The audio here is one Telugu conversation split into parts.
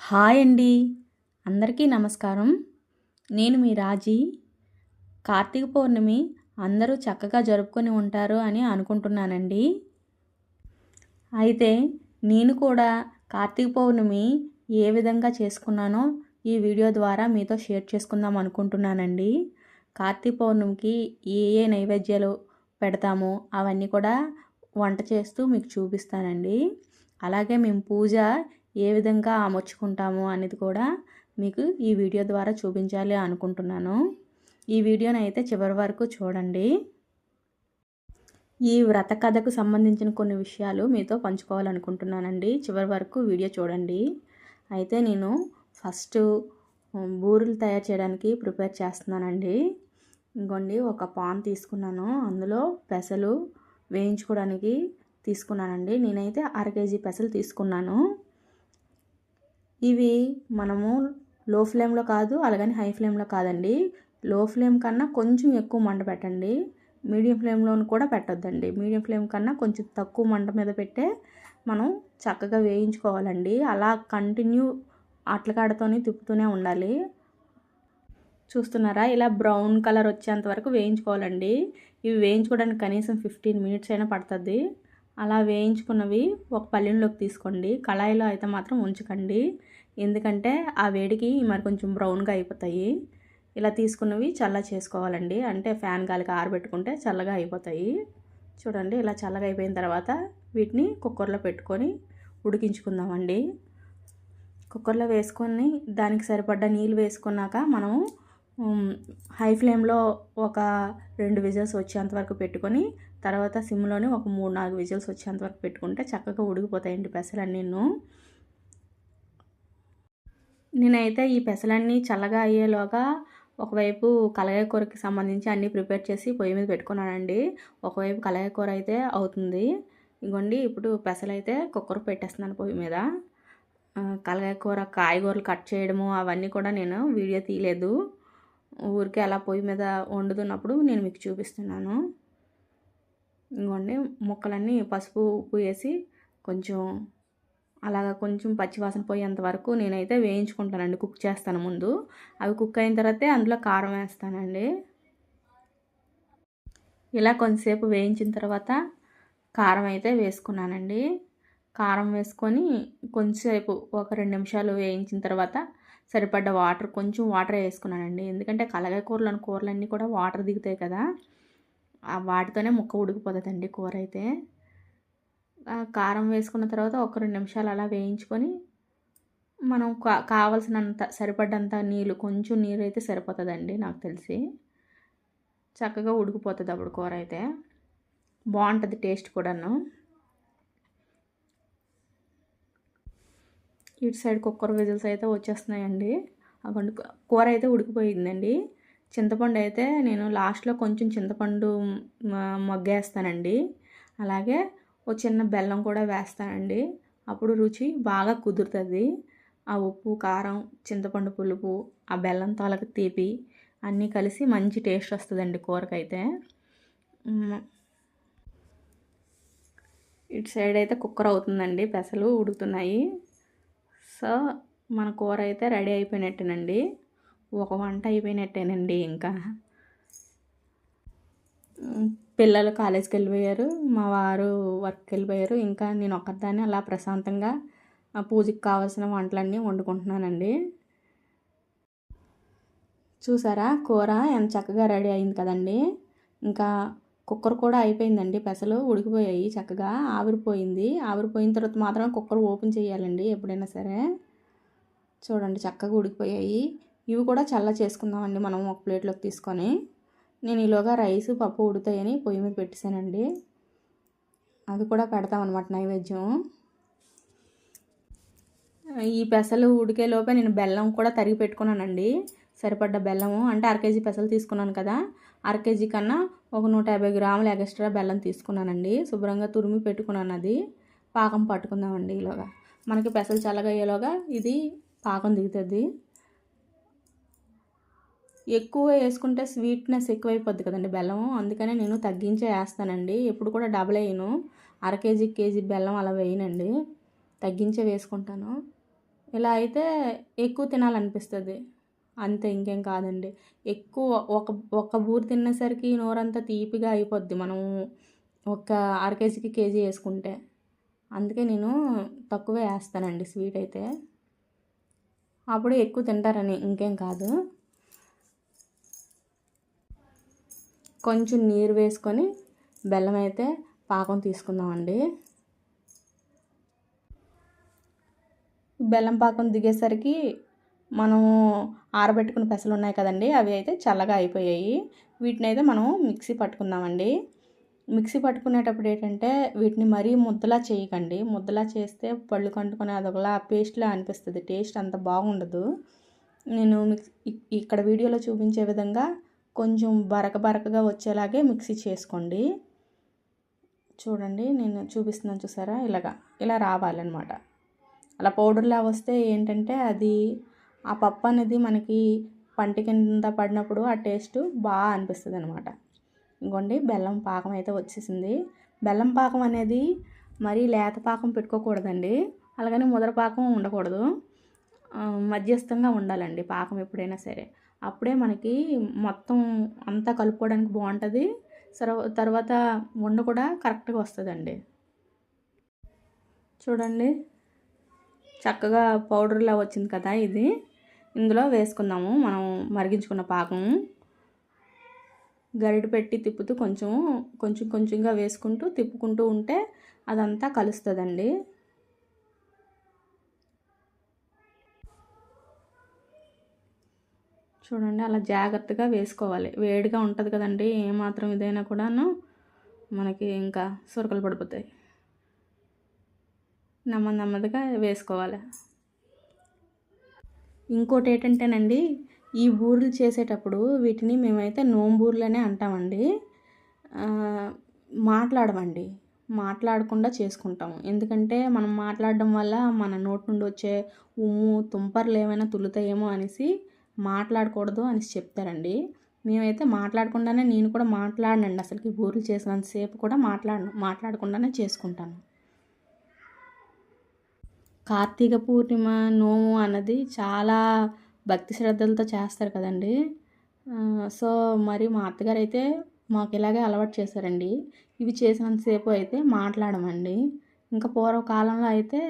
హాయ్ అండి. అందరికీ నమస్కారం. నేను మీ రాజీ. కార్తీక పౌర్ణమి అందరూ చక్కగా జరుపుకొని ఉంటారు అని అనుకుంటున్నానండి. అయితే నేను కూడా కార్తీక పౌర్ణమి ఏ విధంగా చేసుకున్నానో ఈ వీడియో ద్వారా మీతో షేర్ చేసుకుందాం అనుకుంటున్నానండి. కార్తీక పౌర్ణమికి ఏ ఏ నైవేద్యాలు పెడతామో అవన్నీ కూడా వంట చేస్తూ మీకు చూపిస్తానండి. అలాగే మేము పూజ ఏ విధంగా అమర్చుకుంటాము అనేది కూడా మీకు ఈ వీడియో ద్వారా చూపించాలి అనుకుంటున్నాను. ఈ వీడియోని అయితే చివరి వరకు చూడండి. ఈ వ్రత కథకు సంబంధించిన కొన్ని విషయాలు మీతో పంచుకోవాలనుకుంటున్నానండి. చివరి వరకు వీడియో చూడండి. అయితే నేను ఫస్ట్ బూరెలు తయారు చేయడానికి ప్రిపేర్ చేస్తున్నానండి. ఇంకోండి ఒక పాన్ తీసుకున్నాను. అందులో పెసలు వేయించుకోవడానికి తీసుకున్నానండి. నేనైతే అర కేజీ పెసలు తీసుకున్నాను. ఇవి మనము లో ఫ్లేమ్లో కాదు అలాగని హై ఫ్లేమ్లో కాదండి. లో ఫ్లేమ్ కన్నా కొంచెం ఎక్కువ మంట పెట్టండి. మీడియం ఫ్లేమ్లో కూడా పెట్టొద్దండి. మీడియం ఫ్లేమ్ కన్నా కొంచెం తక్కువ మంట మీద పెట్టే మనం చక్కగా వేయించుకోవాలండి. అలా కంటిన్యూ అట్లకాడతోనే తిప్పుతూనే ఉండాలి. చూస్తున్నారా? ఇలా బ్రౌన్ కలర్ వచ్చేంత వరకు వేయించుకోవాలండి. ఇవి వేయించుకోవడానికి కనీసం ఫిఫ్టీన్ మినిట్స్ అయినా పడుతుంది. అలా వేయించుకున్నవి ఒక పల్లెంలోకి తీసుకోండి. కళాయిలో అయితే మాత్రం ఉంచకండి. ఎందుకంటే ఆ వేడికి మరి కొంచెం బ్రౌన్గా అయిపోతాయి. ఇలా తీసుకున్నవి చల్ల చేసుకోవాలండి. అంటే ఫ్యాన్ గాలికి ఆరబెట్టుకుంటే చల్లగా అయిపోతాయి. చూడండి ఇలా చల్లగా అయిపోయిన తర్వాత వీటిని కుక్కర్లో పెట్టుకొని ఉడికించుకుందామండి. కుక్కర్లో వేసుకొని దానికి సరిపడ్డ నీళ్ళు వేసుకున్నాక మనం హై ఫ్లేమ్లో ఒక రెండు విజిల్స్ వచ్చేంత వరకు పెట్టుకొని తర్వాత సిమ్లోనే ఒక మూడు నాలుగు విజిల్స్ వచ్చేంత వరకు పెట్టుకుంటే చక్కగా ఉడికిపోతాయండి పెసలన్నీ. నేనైతే ఈ పెసలన్నీ చల్లగా అయ్యేలోగా ఒకవైపు కలగాయ కూరకి సంబంధించి అన్నీ ప్రిపేర్ చేసి పొయ్యి మీద పెట్టుకున్నానండి. ఒకవైపు కలగాయ కూర అయితే అవుతుంది. ఇగోండి ఇప్పుడు పెసలు అయితే కుక్కర్ పెట్టేస్తున్నాను పొయ్యి మీద. కలగాయ కూర కాయగూరలు కట్ చేయడము అవన్నీ కూడా నేను వీడియో తీయలేదు. ఊరికే అలా పొయ్యి మీద వండుతున్నప్పుడు నేను మీకు చూపిస్తున్నాను. ఇంకోండి ముక్కలన్నీ పసుపు ఉప్పు వేసి కొంచెం అలాగా కొంచెం పచ్చివాసన పోయేంత వరకు నేనైతే వేయించుకుంటానండి కుక్ చేస్తాను ముందు. అవి కుక్ అయిన తర్వాతే అందులో కారం వేస్తానండి. ఇలా కొంతసేపు వేయించిన తర్వాత కారం అయితే వేసుకున్నానండి. కారం వేసుకొని కొంచెంసేపు ఒక రెండు నిమిషాలు వేయించిన తర్వాత సరిపడ్డ వాటర్ కొంచెం వాటర్ వేసుకున్నానండి. ఎందుకంటే కలగాయ కూరలు కూరలన్నీ కూడా వాటర్ దిగుతాయి కదా. వాటితోనే ముక్క ఉడికిపోతుందండి కూర అయితే కారం వేసుకున్న తర్వాత ఒక రెండు నిమిషాలు అలా వేయించుకొని మనం కా కావలసినంత సరిపడ్డంత నీళ్ళు కొంచెం నీరు అయితే సరిపోతుందండి నాకు తెలిసి. చక్కగా ఉడికిపోతుంది అప్పుడు కూర అయితే బాగుంటుంది టేస్ట్ కూడాను. ఇటు సైడ్ కుక్కర్ విజిల్స్ అయితే వచ్చేస్తున్నాయండి. అక్కడ కూర అయితే ఉడికిపోయిందండి. చింతపండు అయితే నేను లాస్ట్లో కొంచెం చింతపండు మగ్గేస్తానండి. అలాగే ఒక చిన్న బెల్లం కూడా వేస్తానండి. అప్పుడు రుచి బాగా కుదురుతుంది. ఆ ఉప్పు కారం చింతపండు పులుపు ఆ బెల్లం తాలకు తీపి అన్నీ కలిసి మంచి టేస్ట్ వస్తుందండి కూరకైతే. ఇటు సైడ్ అయితే కుక్కర్ అవుతుందండి. పెసలు ఉడుకుతున్నాయి. సో మన కూర అయితే రెడీ అయిపోయినట్టేనండి. ఒక వంట అయిపోయినట్టేనండి ఇంకా. పిల్లలు కాలేజీకి వెళ్ళిపోయారు మా వారు వర్క్కి వెళ్ళిపోయారు ఇంకా నేను ఒక్కదాన్ని అలా ప్రశాంతంగా పూజకి కావాల్సిన వంటలన్నీ వండుకుంటున్నానండి. చూసారా కూర ఎంత చక్కగా రెడీ అయింది కదండి. ఇంకా కుక్కర్ కూడా అయిపోయిందండి పెసలు ఉడికిపోయాయి చక్కగా ఆవిరిపోయింది. ఆవిరిపోయిన తర్వాత మాత్రం కుక్కర్ ఓపెన్ చేయాలండి ఎప్పుడైనా సరే. చూడండి చక్కగా ఉడికిపోయాయి. ఇవి కూడా చల్ల చేసుకుందామండి మనం ఒక ప్లేట్లోకి తీసుకొని. నేను ఈలోగా రైస్ పప్పు ఉడుతాయని పొయ్యి మీద పెట్టేశానండి. అవి కూడా పెడతామన్నమాట నైవేద్యం. ఈ పెసలు ఉడికేలోపే నేను బెల్లం కూడా తరిగి పెట్టుకున్నానండి. సరిపడ్డ బెల్లము అంటే అర కేజీ పెసలు తీసుకున్నాను కదా. అర కేజీ కన్నా ఒక నూట యాభై గ్రాములు ఎక్స్ట్రా బెల్లం తీసుకున్నానండి. శుభ్రంగా తురిమి పెట్టుకున్నాను అది. పాకం పట్టుకుందామండి ఈలోగా. మనకి పెసలు చల్లగా అయ్యేలోగా ఇది పాకం దిగుతుంది. ఎక్కువ వేసుకుంటే స్వీట్నెస్ ఎక్కువైపోద్ది కదండి బెల్లం అందుకనే నేను తగ్గించే వేస్తానండి. ఎప్పుడు కూడా డబుల్ వేయను. అర కేజీ కేజీ బెల్లం అలా వేయనండి. తగ్గించే వేసుకుంటాను. ఇలా అయితే ఎక్కువ తినాలనిపిస్తుంది. అంతే ఇంకేం కాదండి. ఎక్కువ ఒక ఒక బూరి తినేసరికి నోరంతా తీపిగా అయిపోద్ది మనం ఒక అర కేజీకి కేజీ వేసుకుంటే. అందుకే నేను తక్కువే వేస్తానండి స్వీట్ అయితే. అప్పుడు ఎక్కువ తింటారని ఇంకేం కాదు. కొంచెం నీరు వేసుకొని బెల్లం అయితే పాకం తీసుకుందామండి. బెల్లం పాకం దిగేసరికి మనము ఆరబెట్టుకున్న పెసలు ఉన్నాయి కదండి అవి అయితే చల్లగా అయిపోయాయి. వీటిని అయితే మనం మిక్సీ పట్టుకుందామండి. మిక్సీ పట్టుకునేటప్పుడు ఏంటంటే వీటిని మరీ ముద్దలా చేయకండి. ముద్దలా చేస్తే పళ్ళు కంటుకొని అదొకలా పేస్ట్లా అనిపిస్తుంది టేస్ట్ అంత బాగుండదు. నేను మిక్స్ ఇక్కడ వీడియోలో చూపించే విధంగా కొంచెం బరక బరకగా వచ్చేలాగే మిక్సీ చేసుకోండి. చూడండి నేను చూపిస్తున్నాను చూసారా? ఇలాగా ఇలా రావాలన్నమాట. అలా పౌడర్లా వస్తే ఏంటంటే అది ఆ పప్పు అనేది మనకి పంట కింద పడినప్పుడు ఆ టేస్ట్ బాగా అనిపిస్తుంది అనమాట ఇంకోండి బెల్లం పాకం అయితే వచ్చేసింది. బెల్లం పాకం అనేది మరీ లేత పాకం పెట్టుకోకూడదండి. అలాగని ముదర పాకం ఉండకూడదు. మధ్యస్థంగా ఉండాలండి పాకం ఎప్పుడైనా సరే. అప్పుడే మనకి మొత్తం అంతా కలుపుకోవడానికి బాగుంటుంది. తర్వాత వండ కూడా కరెక్ట్గా వస్తుందండి. చూడండి. చక్కగా పౌడర్లా వచ్చింది కదా ఇది. ఇందులో వేసుకుందాము. మనం మరిగించుకున్న పాకం. గరిటె పెట్టి తిప్పుతూ కొంచెం కొంచెం కొంచెంగా వేసుకుంటూ తిప్పుకుంటూ ఉంటే అదంతా కలుస్తుందండి. చూడండి అలా జాగ్రత్తగా వేసుకోవాలి. వేడిగా ఉంటుంది కదండి ఏమాత్రం ఇదైనా కూడాను మనకి ఇంకా సురకలు పడిపోతాయి. నెమ్మది నెమ్మదిగా వేసుకోవాలి. ఇంకోటి ఏంటంటేనండి ఈ బూరెలు చేసేటప్పుడు వీటిని మేమైతే నోంబూర్లనే అంటామండి. మాట్లాడమండి. మాట్లాడకుండా చేసుకుంటాము. ఎందుకంటే మనం మాట్లాడడం వల్ల మన నోటి నుండి వచ్చే ఉమ్ము తుంపర్లు ఏమైనా తులుతాయేమో అనేసి మాట్లాడకూడదు అనేసి చెప్తారండి. మేమైతే మాట్లాడకుండానే నేను కూడా మాట్లాడనండి. అసలుకి బూరెలు చేసినంతసేపు కూడా మాట్లాడను మాట్లాడకుండానే చేసుకుంటాను. కార్తీక పూర్ణిమ నోము అన్నది చాలా భక్తి శ్రద్ధలతో చేస్తారు కదండి. సో మరి మా అత్తగారు అయితే మాకు ఇలాగే అలవాటు చేశారండి. ఇవి చేసినంతసేపు అయితే మాట్లాడమండి. ఇంకా పూర్వకాలంలో అయితే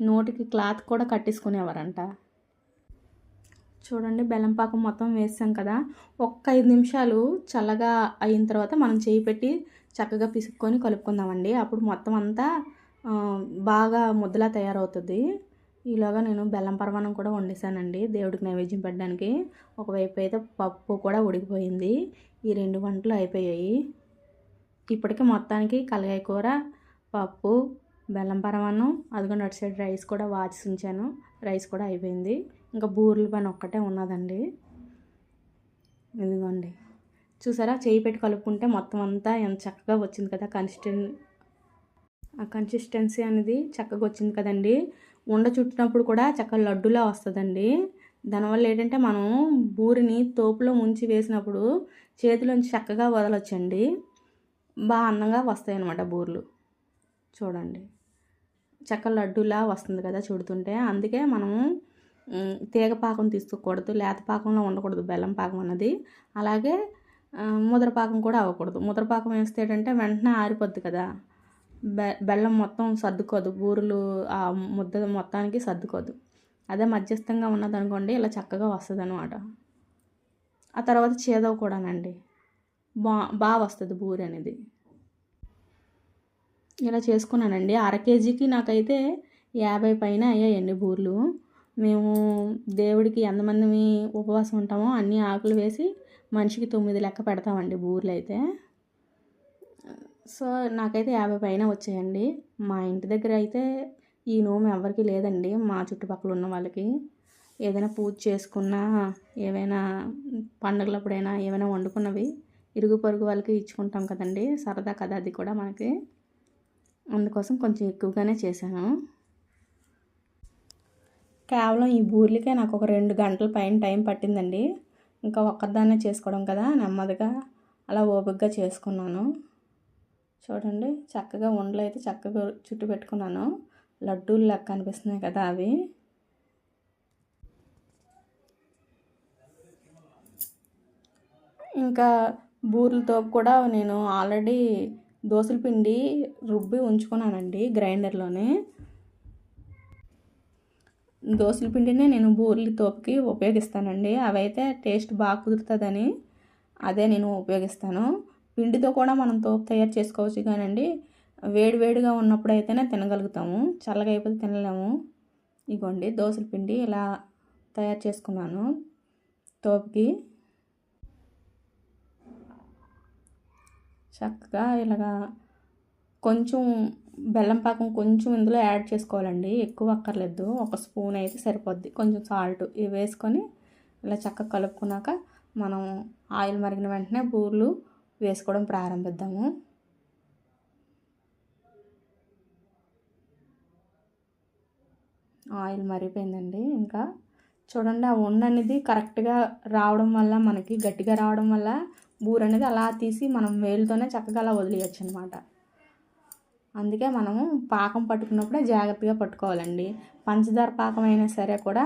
నోటికి క్లాత్ కూడా కట్టేసుకునేవారంట. చూడండి బెల్లం పాకం మొత్తం వేసాం కదా. ఒక్క ఐదు నిమిషాలు చల్లగా అయిన తర్వాత మనం చేయి పెట్టి చక్కగా పిసుక్కొని కలుపుకుందామండి. అప్పుడు మొత్తం అంతా బాగా ముద్దలా తయారవుతుంది. ఈలోగా నేను బెల్లం పరమాణం కూడా వండేసానండి దేవుడికి నైవేద్యం పెట్టడానికి. ఒకవైపు అయితే పప్పు కూడా ఉడికిపోయింది. ఈ రెండు వంటలు అయిపోయాయి. ఇప్పటికి మొత్తానికి కలగాయ కూర పప్పు బెల్లం పరమాన్నం అదిగోండి అటు సైడ్ రైస్ కూడా వాచి ఉంచాను. రైస్ కూడా అయిపోయింది. ఇంకా బూరెల పని ఒక్కటే ఉన్నదండి. ఇదిగోండి. చూసారా? చేయి పెట్టి కలుపుకుంటే మొత్తం అంతా ఎంత చక్కగా వచ్చింది కదా కన్సిస్టెన్ ఆ కన్సిస్టెన్సీ అనేది చక్కగా వచ్చింది కదండి. ఉండ చుట్టినప్పుడు కూడా చక్కగా లడ్డులా వస్తుందండి. దానివల్ల ఏంటంటే మనం బూరిని తోపులో ముంచి వేసినప్పుడు చేతిలోంచి చక్కగా వదలొచ్చండి. బాగా అందంగా వస్తాయి అన్నమాట బూర్లు. చూడండి. చక్క లడ్డూలా వస్తుంది కదా చుడుతుంటే అందుకే మనము తీగ పాకం తీసుకోకూడదు లేత పాకంలో ఉండకూడదు బెల్లం పాకం అన్నది. అలాగే ముద్రపాకం కూడా అవ్వకూడదు. ముద్రపాకం వేస్తే ఏంటంటే వెంటనే ఆరిపోద్ది కదా. బె బెల్లం మొత్తం సర్దుకోదు. బూరెలు ఆ ముద్ద మొత్తానికి సర్దుకోదు. అదే మధ్యస్థంగా ఉన్నదనుకోండి ఇలా చక్కగా వస్తుంది అనమాట ఆ తర్వాత చేదవ కూడానండి బా బాగా వస్తుంది బూరి అనేది. ఇలా చేసుకున్నానండి. అర కేజీకి నాకైతే యాభై పైన అయ్యాయండి బూర్లు. మేము దేవుడికి ఎంతమంది ఉపవాసం ఉంటామో అన్ని ఆకులు వేసి మనిషికి తొమ్మిది లెక్క పెడతామండి బూర్లు అయితే సో నాకైతే యాభై పైన వచ్చాయండి. మా ఇంటి దగ్గర అయితే ఈ నోము ఎవరికి లేదండి. మా చుట్టుపక్కల ఉన్న వాళ్ళకి ఏదైనా పూజ చేసుకున్నా ఏవైనా పండుగలప్పుడైనా ఏమైనా వండుకున్నవి ఇరుగు పొరుగు వాళ్ళకి ఇచ్చుకుంటాం కదండి. సరదా కదా అది కూడా మనకి. అందుకోసం కొంచెం ఎక్కువగానే చేశాను. కేవలం ఈ బూర్లికే నాకు ఒక రెండు గంటల పైన టైం పట్టిందండి. ఇంకా ఒక్కదాన్నే చేసుకోవడం కదా నెమ్మదిగా అలా ఓపికగా చేసుకున్నాను. చూడండి చక్కగా ఉండలు అయితే చక్కగా చుట్టు పెట్టుకున్నాను. లడ్డూలు లెక్క అనిపిస్తున్నాయి కదా అవి. ఇంకా బూరెలతో కూడా నేను ఆల్రెడీ దోశల పిండి రుబ్బి ఉంచుకున్నానండి గ్రైండర్లోనే. దోశల పిండినే నేను బూర్లి తోపుకి ఉపయోగిస్తానండి. అవైతే టేస్ట్ బాగా కుదురుతుందని అదే నేను ఉపయోగిస్తాను. పిండితో కూడా మనం తోపు తయారు చేసుకోవచ్చు కానండి. వేడివేడిగా ఉన్నప్పుడు అయితేనే తినగలుగుతాము. చల్లగా అయిపోతే తినలేము. ఇగోండి దోశల పిండి ఇలా తయారు చేసుకున్నాను తోపుకి. చక్కగా ఇలాగా కొంచెం బెల్లం పాకం కొంచెం ఇందులో యాడ్ చేసుకోవాలండి. ఎక్కువ అక్కర్లేదు. ఒక స్పూన్ అయితే సరిపోద్ది. కొంచెం సాల్ట్ ఇవి వేసుకొని ఇలా చక్కగా కలుపుకున్నాక మనం ఆయిల్ మరిగిన వెంటనే బూర్లు వేసుకోవడం ప్రారంభిద్దాము. ఆయిల్ మరిగిపోయిందండి. ఇంకా చూడండి ఆ ఉండ అనేది కరెక్ట్గా రావడం వల్ల మనకి గట్టిగా రావడం వల్ల బూర అనేది అలా తీసి మనం వేలుతోనే చక్కగా అలా వదిలేయచ్చు అనమాట అందుకే మనము పాకం పట్టుకున్నప్పుడే జాగ్రత్తగా పట్టుకోవాలండి. పంచదార పాకం అయినా సరే కూడా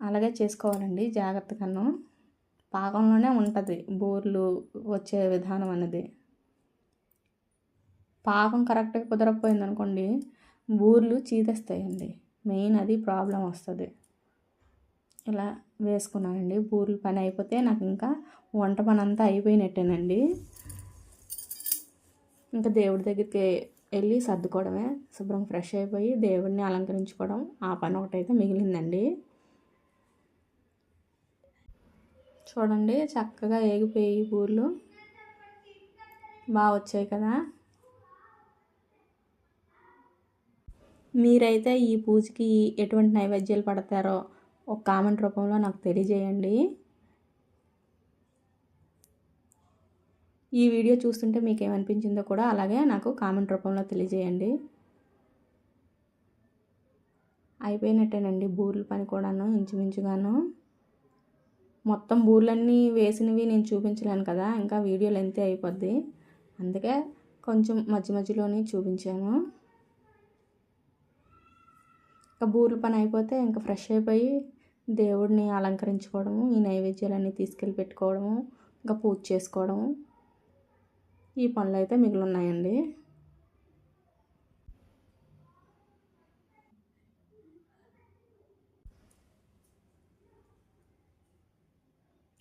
అలాగే చేసుకోవాలండి జాగ్రత్తగాను. పాకంలోనే ఉంటుంది బూర్లు వచ్చే విధానం అనేది. పాకం కరెక్ట్గా కుదరకపోయింది అనుకోండి బూర్లు చీదేస్తాయండి మెయిన్ అది ప్రాబ్లం వస్తుంది. ఇలా వేసుకున్నానండి. బూరెల పని అయిపోతే నాకు ఇంకా వంట పని అంతా అయిపోయినట్టేనండి. ఇంకా దేవుడి దగ్గరికి వెళ్ళి సర్దుకోవడమే. శుభ్రం ఫ్రెష్ అయిపోయి దేవుడిని అలంకరించుకోవడం ఆ పని ఒకటైతే మిగిలిందండి. చూడండి చక్కగా ఏగిపోయి బూర్లు. బాగా వచ్చాయి కదా. మీరైతే ఈ పూజకి ఎటువంటి నైవేద్యాలు పడతారో ఒక కామెంట్ రూపంలో నాకు తెలియజేయండి. ఈ వీడియో చూస్తుంటే మీకు ఏమనిపించిందో కూడా అలాగే నాకు కామెంట్ రూపంలో తెలియజేయండి. అయిపోయినట్టేనండి బూర్ల పని కూడాను ఇంచుమించుగాను. మొత్తం బూర్లన్నీ వేసినవి నేను చూపించలేను కదా ఇంకా వీడియో లెంత్ అయిపోద్ది. అందుకే కొంచెం మధ్య మధ్యలోనే చూపించాను. ఇంకా బూర్ల పని అయిపోతే ఇంకా ఫ్రెష్ అయిపోయి దేవుడిని అలంకరించుకోవడము ఈ నైవేద్యాలన్నీ తీసుకెళ్ళి పెట్టుకోవడము ఇంకా పూజ చేసుకోవడము. ఈ పనులు అయితే మిగిలిన్నాయండి.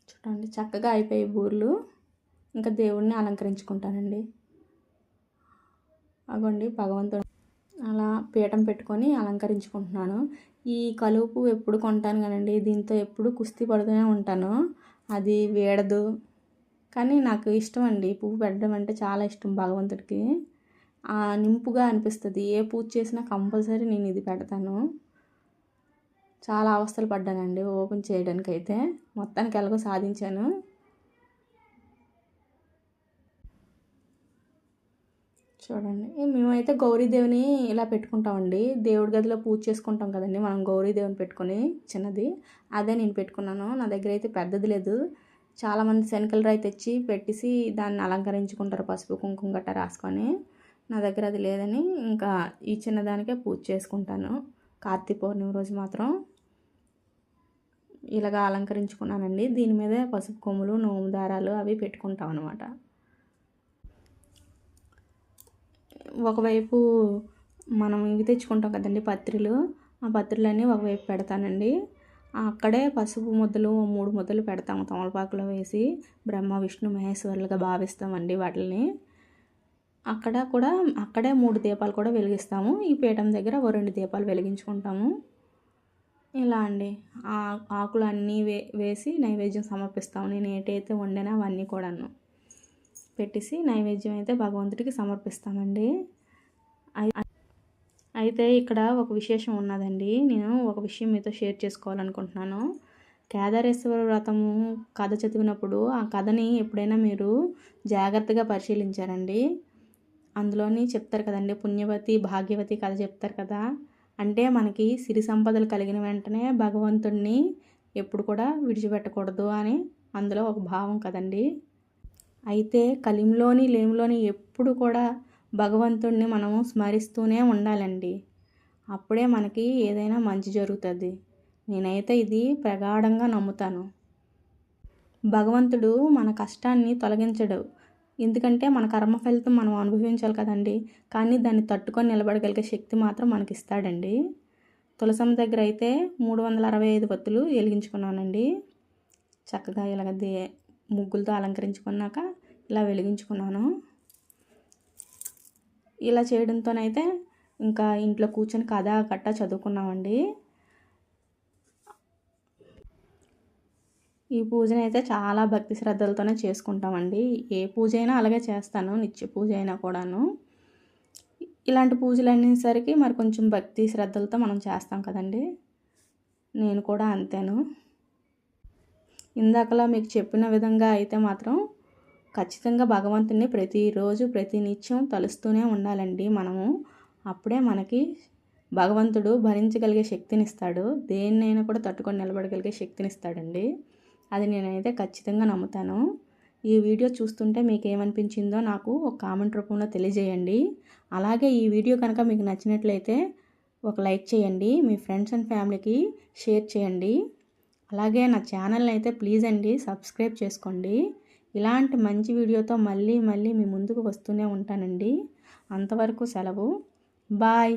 చూడండి చక్కగా అయిపోయి బూర్లు. ఇంకా దేవుడిని అలంకరించుకుంటానండి. అగోండి భగవంతుడు అలా పీఠం పెట్టుకొని అలంకరించుకుంటున్నాను. ఈ కలుపు ఎప్పుడు కొంటాను కానండి దీంతో ఎప్పుడు కుస్తీ పడుతూనే ఉంటాను. అది వేడదు. కానీ నాకు ఇష్టం అండి పువ్వు పెట్టడం అంటే చాలా ఇష్టం భగవంతుడికి. నింపుగా అనిపిస్తుంది ఏ పూజ చేసినా కంపల్సరీ నేను ఇది పెడతాను. చాలా అవస్థలు పడ్డానండి ఓపెన్ చేయడానికైతే. మొత్తానికి ఎలాగో సాధించాను. చూడండి. మేమైతే గౌరీదేవిని ఇలా పెట్టుకుంటామండి. దేవుడి గదిలో పూజ చేసుకుంటాం కదండి. మనం గౌరీదేవిని పెట్టుకొని చిన్నది. అదే నేను పెట్టుకున్నాను. నా దగ్గర అయితే పెద్దది లేదు. చాలామంది శనకల రాయి తెచ్చి పెట్టేసి దాన్ని అలంకరించుకుంటారు. పసుపు కుంకుమ గట్ట రాసుకొని. నా దగ్గర అది లేదని ఇంకా ఈ చిన్నదానికే పూజ చేసుకుంటాను. కార్తీక పౌర్ణమి రోజు మాత్రం ఇలాగా అలంకరించుకున్నానండి. దీని మీదే పసుపు కొమ్ములు నోము దారాలు అవి పెట్టుకుంటాం అనమాట ఒకవైపు మనం ఇవి తెచ్చుకుంటాం కదండి పత్రిలు. ఆ పత్రిలన్నీ ఒకవైపు పెడతానండి. అక్కడే పసుపు ముద్దలు మూడు ముద్దలు పెడతాము తమలపాకులో వేసి. బ్రహ్మ విష్ణు మహేశ్వరులుగా భావిస్తామండి వాటిని అక్కడ కూడా అక్కడే మూడు దీపాలు కూడా వెలిగిస్తాము. ఈ పీఠం దగ్గర ఓ రెండు దీపాలు వెలిగించుకుంటాము. ఇలా అండి. ఆకులు అన్నీ వే వేసి నైవేద్యం సమర్పిస్తాము. నేను ఏటైతే వండినా అవన్నీ కూడాను. పెట్టేసి నైవేద్యం అయితే భగవంతుడికి సమర్పిస్తామండి. అయితే ఇక్కడ ఒక విశేషం ఉన్నదండి. నేను ఒక విషయం మీతో షేర్ చేసుకోవాలనుకుంటున్నాను. కేదారేశ్వర వ్రతము కథ చదివినప్పుడు ఆ కథని ఎప్పుడైనా మీరు జాగ్రత్తగా పరిశీలించారండి. అందులోని చెప్తారు కదండి పుణ్యవతి భాగ్యవతి కథ చెప్తారు కదా. అంటే మనకి సిరి సంపదలు కలిగిన వెంటనే భగవంతుణ్ణి ఎప్పుడు కూడా విడిచిపెట్టకూడదు అని అందులో ఒక భావం కదండి. అయితే కలింలోని లేమిలోని ఎప్పుడు కూడా భగవంతుడిని మనము స్మరిస్తూనే ఉండాలండి. అప్పుడే మనకి ఏదైనా మంచి జరుగుతుంది. నేనైతే ఇది ప్రగాఢంగా నమ్ముతాను. భగవంతుడు మన కష్టాన్ని తొలగించడు. ఎందుకంటే మన కర్మ ఫలితం మనం అనుభవించాలి కదండి. కానీ దాన్ని తట్టుకొని నిలబడగలిగే శక్తి మాత్రం మనకి ఇస్తాడండి తులసమ్మ దగ్గర అయితే మూడు వందల అరవై ఐదు వత్తులు వెలిగించుకున్నానండి. చక్కగా ఇలాగ దే ముగ్గులతో అలంకరించుకున్నాక ఇలా వెలిగించుకున్నాను. ఇలా చేయడంతోనైతే ఇంకా ఇంట్లో కూర్చొని కథ గట్ట చదువుకున్నామండి. ఈ పూజను అయితే చాలా భక్తి శ్రద్ధలతోనే చేసుకుంటామండి. ఏ పూజ అయినా అలాగే చేస్తాను నిత్య పూజ అయినా కూడాను. ఇలాంటి పూజలు అనేసరికి మరి కొంచెం భక్తి శ్రద్ధలతో మనం చేస్తాం కదండి. నేను కూడా అంతేను. ఇందాకలా మీకు చెప్పిన విధంగా అయితే మాత్రం ఖచ్చితంగా భగవంతుని ప్రతిరోజు ప్రతి నిత్యం తలుస్తూనే ఉండాలండి మనము. అప్పుడే మనకి భగవంతుడు భరించగలిగే శక్తినిస్తాడు. దేన్నైనా కూడా తట్టుకొని నిలబడగలిగే శక్తినిస్తాడండి. అది నేనైతే ఖచ్చితంగా నమ్ముతాను. ఈ వీడియో చూస్తుంటే మీకు ఏమనిపించిందో నాకు ఒక కామెంట్ రూపంలో తెలియజేయండి. అలాగే ఈ వీడియో కనుక మీకు నచ్చినట్లయితే ఒక లైక్ చేయండి. మీ ఫ్రెండ్స్ అండ్ ఫ్యామిలీకి షేర్ చేయండి. అలాగే నా ఛానల్ని అయితే ప్లీజ్ అండి సబ్స్క్రైబ్ చేసుకోండి. ఇలాంటి మంచి వీడియోతో మళ్ళీ మళ్ళీ మీ ముందుకు వస్తూనే ఉంటానండి. అంతవరకు సెలవు. బాయ్.